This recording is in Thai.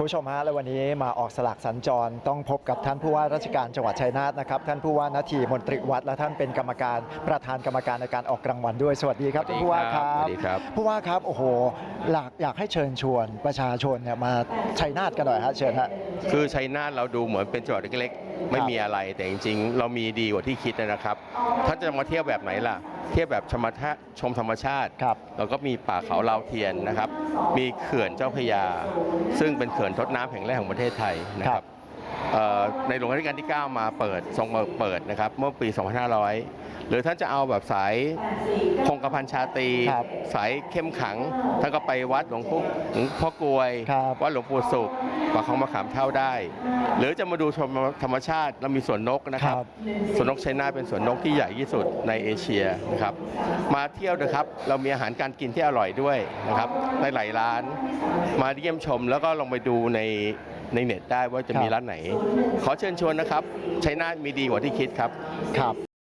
คุณผู้ชมฮะและวันนี้มาออกสลักสัญจรต้องพบกับท่านผู้ว่าราชการจังหวัดชัยนาทนะครับท่านผู้ว่านาทีมนตรีวัดและท่านเป็นกรรมการประธานกรรมการในการออกรางวัลด้วยสวัสดีครับท่านผู้ว่าครัสบวัสดีครับผู้ว่าครับโอ้โหหลักอยากให้เชิญชวนประชาชนเนี่ยมาชัยนาทกันหน่อยฮะเชิญฮะคือชัยนาทเราดูเหมือนเป็นจังหวัดเล็กๆไม่มีอะไรแต่จริงๆ เรามีดีกว่าที่คิดนะครับ ถ้าจะมาเที่ยวแบบไหนล่ะ เที่ยวแบบชมชาติชมธรรมชาติครับเราก็มีป่าเขาลาวเทียนนะครับ มีเขื่อนเจ้าพระยา ซึ่งเป็นเขื่อนทดน้ำแห่งแรกของประเทศไทยนะครับเอ่อ ในหลวงรัชกาลที่ 9 มาเปิดทรงมาเปิดนะครับเมื่อปี 2500 หรือท่านจะเอาแบบสายคงกระพันชาตรีครับสายเข้มขังท่านก็ไปวัดหลวงพ่อหลวงพ่อกลวยครับวัดหลวงปู่สุขวัดของมะขามเท่าได้ หรือจะมาดูชมธรรมชาติเรามีสวนนกนะครับครับ สวนนกชัยนาทเป็นสวนนกที่ใหญ่ที่สุดในเอเชียนะครับมาเที่ยวนะครับเรามีอาหารการกินที่อร่อยด้วยนะครับในหลายร้าน มาเยี่ยมชมแล้วก็ลองไปดูในในเน็ตได้ว่าจะมีครับ ร้านไหนขอเชิญชวนนะครับชัยนาทมีดีกว่าที่คิดครับ ครับ